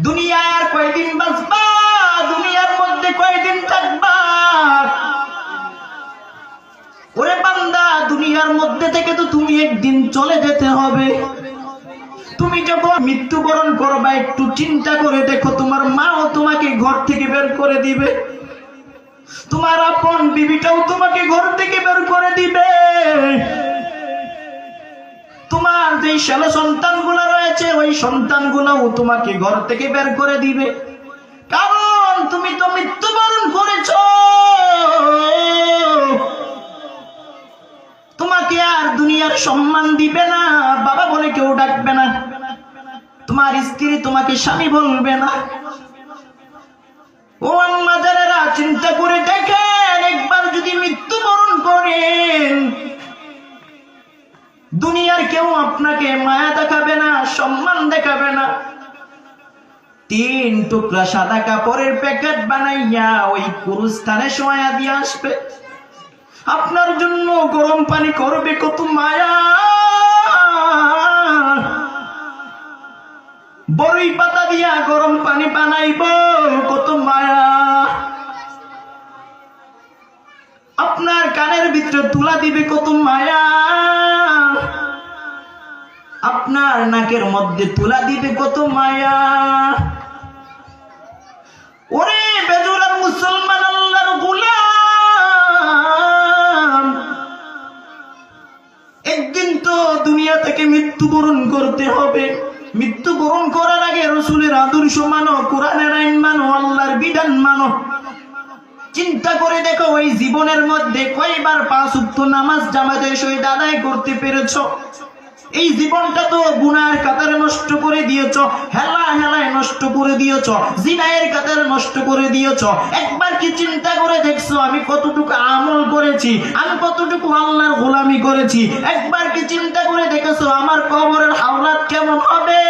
দুনিয়ায় আর কয়দিন বাঁচবা? দুনিয়ার মধ্যে কয়দিন থাকবা? ওরে বান্দা, দুনিয়ার মধ্যে থেকে তো তুমি একদিন চলে যেতে হবে। তুমি যখন মৃত্যুবরণ করবা, একটু চিন্তা করে দেখো, তোমার মাও তোমাকে ঘর থেকে বের করে দিবে। তোমার আপন বিবিটাও তোমাকে ঘর থেকে বের করে দিবে। ছেলে সন্তানগুলো রয়েছে, ওই সন্তানগুলোও তোমাকে ঘর থেকে বের করে দিবে। কারণ তুমি তো মৃত্যুবরণ করেছ। তোমাকে আর দুনিয়ার সম্মান দিবে না, বাবা বলে কেউ ডাকবে না। তোমার স্ত্রী তোমাকে স্বামী বলবে না। ও আম্মা যারা চিন্তা করে দেখেন, একবার যদি মৃত্যুবরণ করেন দুনিয়ার কেউ আপনাকে মায়া দেখাবে না, সম্মান দেখাবে না। তিন টুকরা সাদা কাপড়ের প্যাকেট বানাইয়া ওই কুরুস্থানে সোয়া দিয়ে আসবে। আপনার জন্য গরম পানি করবে কত মায়া। বড়ই পাতা দিয়া গরম পানি বানাইব, কত মায়া। আপনার কানের ভিতরে তুলা দিবে কত মায়া। আপনার নাকের মধ্যে তুলা দিবে কত মায়া। ওরে বেজুরার মুসলমান আল্লাহর গোলাম। একদিন তো দুনিয়া থেকে মৃত্যুবরণ করতে হবে। মৃত্যুবরণ করার আগে রসুলের আদর্শ মানো, কোরআনের আইন মানো, আল্লাহর বিধান মানো। চিন্তা করে দেখো ওই জীবনের মধ্যে কয়বার পাঁচ উক্ত নামাজ জামাতের সহিত আদায় করতে পেরেছ? এই জীবনটা তো গুনার কাতারে নষ্ট করে দিয়েছ হেলা হেলায় নষ্ট করে দিয়েছ, জিনায়ের কাতারে নষ্ট করে দিয়েছ। একবার কি চিন্তা করে দেখছ, আমি কতটুকু আমল করেছি, আমি কতটুকু আল্লাহর গোলামি করেছি? একবার কি চিন্তা করে দেখেছ, আমার কবরের হাওলাত কেমন হবে?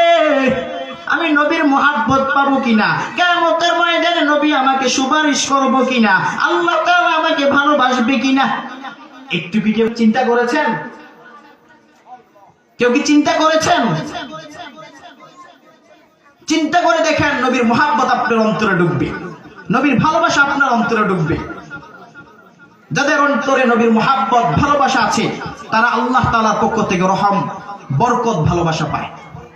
আমি নবীর মহাব্বত পাবো কিনা? কেমতের ময়দানে নবী আমাকে সুপারিশ করব কিনা? আল্লাহ তাআলা আমাকে ভালোবাসবে কিনা? একটু কি কেউ চিন্তা করেছেন? কেউ কি চিন্তা করেছেন? চিন্তা করে দেখেন নবীর মহাব্বত আপনার অন্তরে ঢুকবে নবীর ভালোবাসা আপনার অন্তরে ঢুকবে যাদের অন্তরে নবীর মহাব্বত, ভালোবাসা আছে, তারা আল্লাহ তাআলার পক্ষ থেকে রহম, বরকত, ভালোবাসা পায়।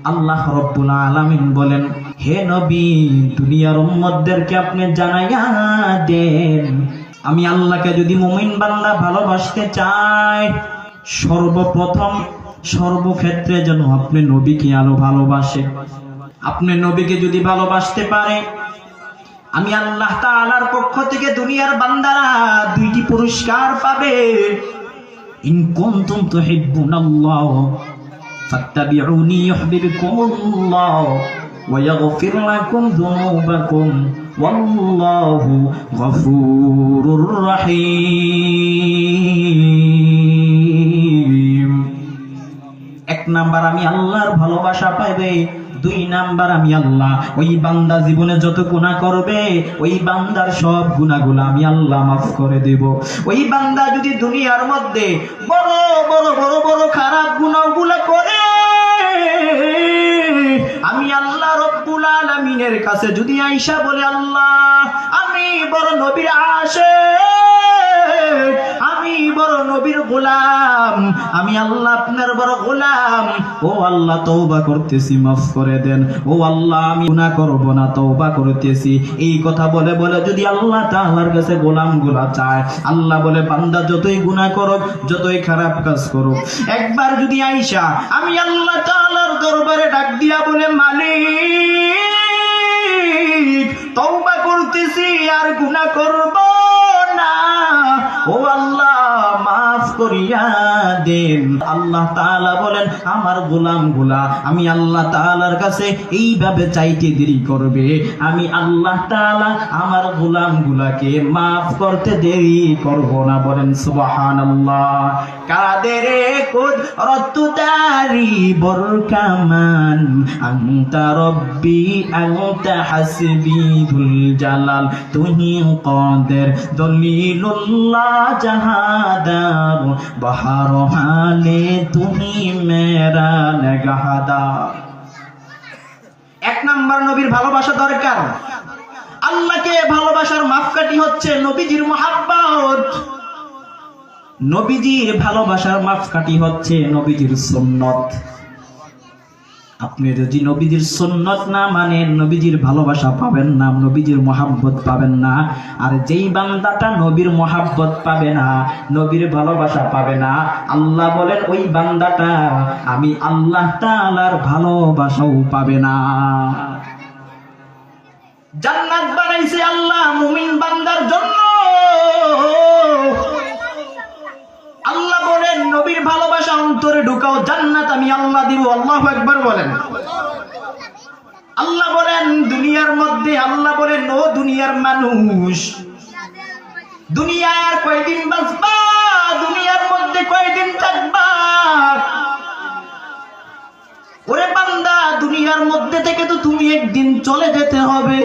আল্লাহ রব্বুল আলামিন বলেন, হে নবী, দুনিয়ার উম্মতদেরকে আপনি জানাইয়া দেন। আমি আল্লাহকে যদি মুমিন বান্দা ভালোবাসতে চাই, সর্বপ্রথম সর্বক্ষেত্রে যেন আপনি নবীকে আলো ভালোবাসে। আপনি নবীকে যদি ভালোবাসতে পারে, আমি আল্লাহ তাআলার পক্ষ থেকে দুনিয়ার বান্দারা দুইটি পুরস্কার পাবে। ইন কুনতুম তুহিব্বুনাল্লাহ ফাত্তাবিউনি ইউহিব্বুকুমুল্লাহ, ওয়া ইয়াগফির লাকুম যুনুবাকুম, ওয়াল্লাহু গফুরুর রহিম। এক নাম্বার আমি আল্লাহর ভালোবাসা পাইবে, দুই নাম্বার আমি আল্লাহ। ওই বান্দা জীবনে যত গুনাহ করবে, ওই বান্দার সব গুনাহগুলো আমি আল্লাহ মাফ করে দেব। ওই বান্দা যদি দুনিয়ার মধ্যে বড় বড় বড় বড় খারাপ গুনাহগুলো করে, আমি আল্লাহ রব্বুল আলামিনের কাছে যদি আইসা বলে, আল্লাহ, আমি বড় নবীর আসে আমি বড় নবীর গোলাম আমি আল্লাহ আপনার বড় গোলাম। ও আল্লাহ, তওবা করতেছি, মাফ করে দেন। ও আল্লাহ, আমি গুনাহ করব না, তওবা করতেছি। এই কথা বলে বলে যদি আল্লাহ তাআলার কাছে গোলামগুলা চায়, আল্লাহ বলে, বান্দা, যতই গুনাহ করো যতই খারাপ কাজ করো একবার যদি আইসা, আমি আল্লাহ তাআলার দরবারে ডাক দিয়া বলে, মালিক তৌবা করতেছি, আর গুনাহ করব না। ও আল্লাহ মাফ করিয়া দেন। আল্লাহ তাআলা বলেন, আমার গোলামগুলা আমি আল্লাহ তাআলার কাছে এইভাবে চাইতে দেরি করবে। আমি আল্লাহ তাআলা আমার গোলাম গুলাকে মাফ করতে দেরি করব না। বলেন, সুবহানাল্লাহ। কাদের কুদরত দারি বরকামান, আনতা রব্বি, আনতা হাসবি ধুল জালাল। তুহি কাদের দলিলুল্লাহ জাহাদার বাহার হালে তুমি মেরা নেগাহাদা এক নাম্বার নবীর ভালোবাসা দরকার। আল্লাহকে ভালোবাসার মাপকাঠি হচ্ছে নবীজির মহাব্বত। নবীজির ভালোবাসার মাপকাঠি হচ্ছে নবীজির সুন্নত। আপনি যদি নবীজির সুন্নত না মানেন, নবীজির ভালোবাসা পাবেন না, নবীজির মহাব্বত পাবেন না। আর যেই বান্দাটা নবীর মহাব্বত পাবে না, নবীর ভালোবাসা পাবে না, আল্লাহ বলেন, ওই বান্দাটা আমি আল্লাহ তাআলার ভালোবাসাও পাবে না। জান্নাত বানাইছে আল্লাহ, মুমিন বান্দার জন্য আল্লাহ বলেন নবীর ভালোবাসা অন্তরে ঢুকাও, জান্নাত আমি আল্লাহ দিব, আল্লাহ একবার বলেন। আল্লাহ বলেন, দুনিয়ার মধ্যে আল্লাহ বলেন, ও দুনিয়ার মানুষ, দুনিয়ায় আর কয়দিন বাঁচবা? দুনিয়ার মধ্যে কয়দিন থাকবা? ওরে বান্দা, দুনিয়ার মধ্যে থেকে তো তুমি একদিন চলে যেতে হবে।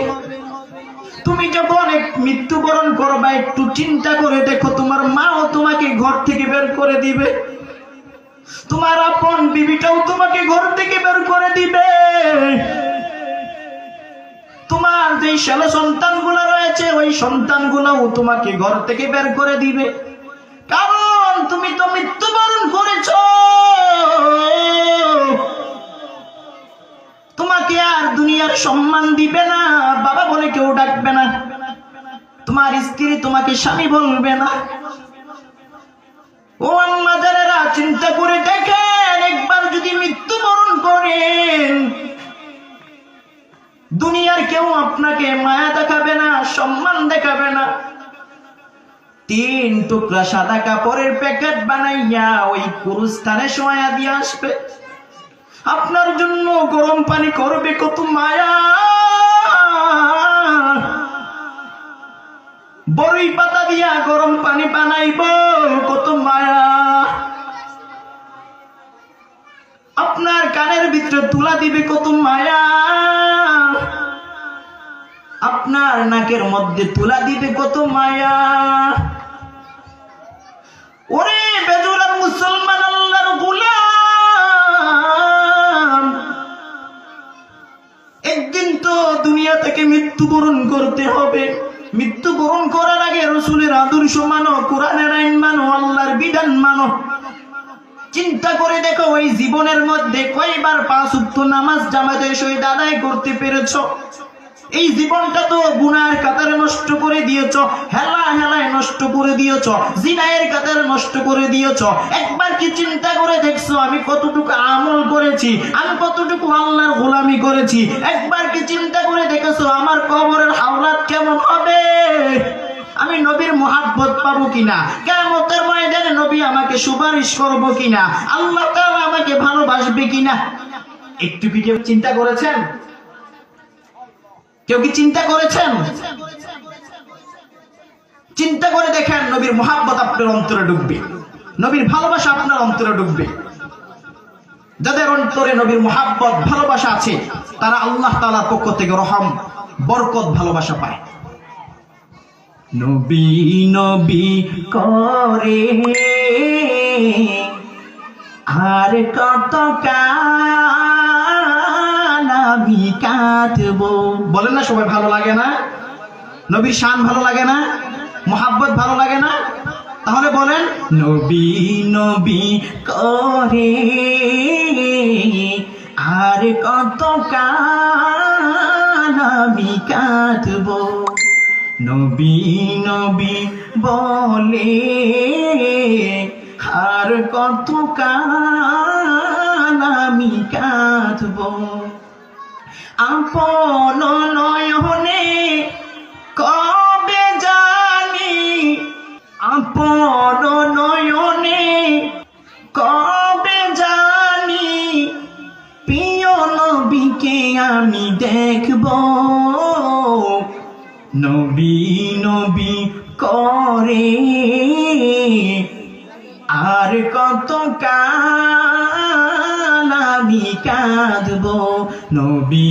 তুমি যখন মৃত্যুবরণ করবা, একটু চিন্তা করে দেখো, তোমার মাও তোমাকে ঘর থেকে বের করে দিবে। তোমার আপন বিবিটাও তোমাকে ঘর থেকে বের করে দিবে। তোমার যে ছেলে সন্তানগুলো রয়েছে, ওই সন্তানগুলোও তোমাকে ঘর থেকে বের করে দিবে। কারণ তুমি তো মৃত্যুবরণ করেছ। তোমাকে আর দুনিয়ার সম্মান দিবে না বাবা বলে কেউ ডাকবে না তোমার স্ত্রী তোমাকে স্বামী বলবে না। ও আম্মা যারা চিন্তা করে দেখেন, একবার যদি মৃত্যুবরণ করেন, দুনিয়ার কেউ আপনাকে মায়া দেখাবে না, সম্মান দেখাবে না। তিন টুকরা সাদা কাপড়ের প্যাকেট বানাইয়া ওই কুরুস্থানে সোয়া দিয়ে আসবে। আপনার জন্য গরম পানি করবে, কত মায়া। বড়ই পাতা দিয়া গরম পানি বানাইব, কত মায়া। আপনার কানের ভিতরে তুলা দিবে কত মায়া। আপনার নাকের মধ্যে তুলা দিবে কত মায়া। ওরে বেজুরার মুসলমান আল্লাহর গুলাম, একদিন তো দুনিয়া থেকে মৃত্যুবরণ করতে হবে। মৃত্যুবরণ করার আগে রসুলের আদর্শ মানো, কোরআনের আইন মানো, আল্লাহর বিধান মানো। চিন্তা করে দেখো ওই জীবনের মধ্যে কয়বার পাঁচ উক্ত নামাজ জামাতের সহিত আদায় করতে পেরেছ? এই জীবনটা তো গুনার কাতারে নষ্ট করে দিয়েছ হেলা হেলায় নষ্ট করে দিয়েছ, জিনায়ের কাতারে নষ্ট করে দিয়েছ। একবার কি চিন্তা করে দেখছ, আমি কতটুকু আমল করেছি, আমি কতটুকু আল্লাহর গোলামি করেছি? একবার কি চিন্তা করে দেখেছ, আমার কবরের হাওলাত কেমন হবে? আমি নবীর মহাব্বত পাবো কিনা? কেমতের ময়দানে নবী আমাকে সুপারিশ করব কিনা? আল্লাহ তাআলা আমাকে ভালোবাসবে কিনা? একটু কি কেউ চিন্তা করেছেন? কেউ কি চিন্তা করেছেন? চিন্তা করে দেখেন নবীর মহাব্বত আপনার অন্তরে ঢুকবে নবীর ভালোবাসা আপনার অন্তরে ঢুকবে যাদের অন্তরে নবীর মহাব্বত, ভালোবাসা আছে, তারা আল্লাহ তাআলার পক্ষ থেকে রহম, বরকত, ভালোবাসা পায়। নবী নবী করে আর কত কাল আমি কাটবো। বলেন না সবাই ভালো লাগে না? নবীর শান ভালো লাগে না? মোহাব্বত ভালো লাগে না? তাহলে বলেন, নবী নবী করে। আর কত কাল আমি কাটবো? নবী নবী বলে। আর কত কাল আমি কাঁদব আপন নয়নে কবে জানি? আপন নয়নে কবে জানি? প্রিয় নবীকে আমি দেখব। নবী নবী করে। আর কত কাল আমি কাঁদব, নবী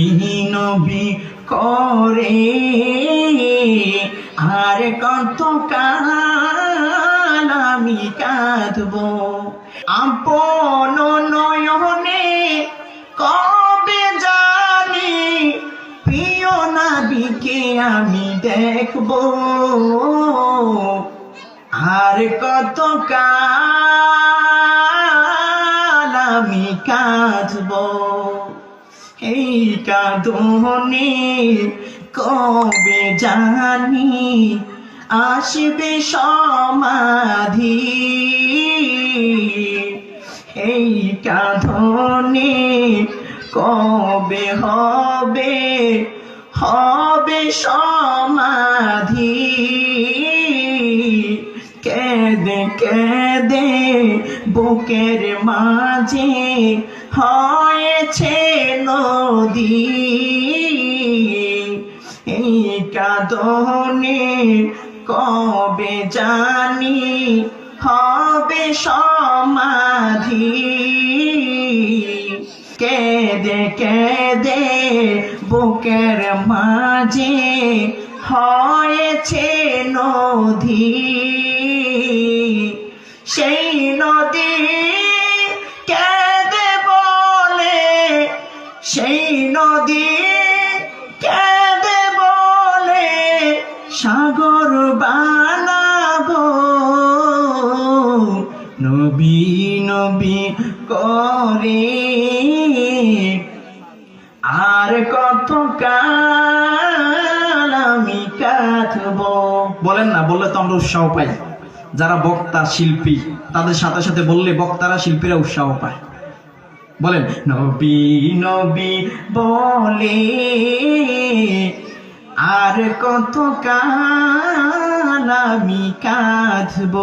নবী করে। আর কত কাল আমি কাঁদব, আপন নয়নে কবে জানি নবীকে আমি দেখব। আর কত কাল কাঁদব। এই কাঁদনে কবে জানি? আসবে সমাধি। এই কাঁধনে কবে হবে? হবে সমাধি। কেদে কেদে বুকের মাঝে হয়েছে নদী। এই কাঁদনে কবে জানি হবে সমাধি। কেদে কেদে বুকের মাঝে হয়েছে নদী। সেই নদী কেদে বলে, সেই নদী কেদে বলে, সাগর বানাবো। নবী নবী করে আর কত কাল আমি কাঁদব। বলেন না, বললে তো আমরা উৎসাহ পাই। যারা বক্তা, শিল্পী, তাদের সাথে সাথে বললে বক্তারা, শিল্পীরা উৎসাহ পায়। বলেন, নবী নবী বলে আর কত আমি কাঁদব?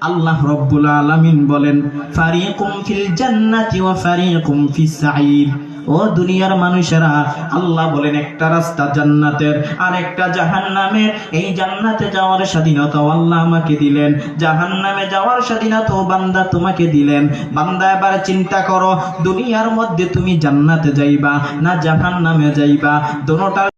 আল্লাহ রব্বুল আলামিন বলেন, ফারিকুম ফিল জান্নাতি ওয়া ফারিকুম ফিস সাঈর। ও দুনিয়ার মানুষেরা, আল্লাহ বলেন একটা রাস্তা জান্নাতের, আর একটা জাহান্নামের। এই জান্নাতে যাওয়ার স্বাধীনতা আল্লাহ আমাকে দিলেন। জাহান্নামে যাওয়ার স্বাধীনতা বান্দা তোমাকে দিলেন। বান্দা, এবার চিন্তা করো, দুনিয়ার মধ্যে তুমি জান্নাতে যাইবা না জাহান্নামে যাইবা? দোনোটার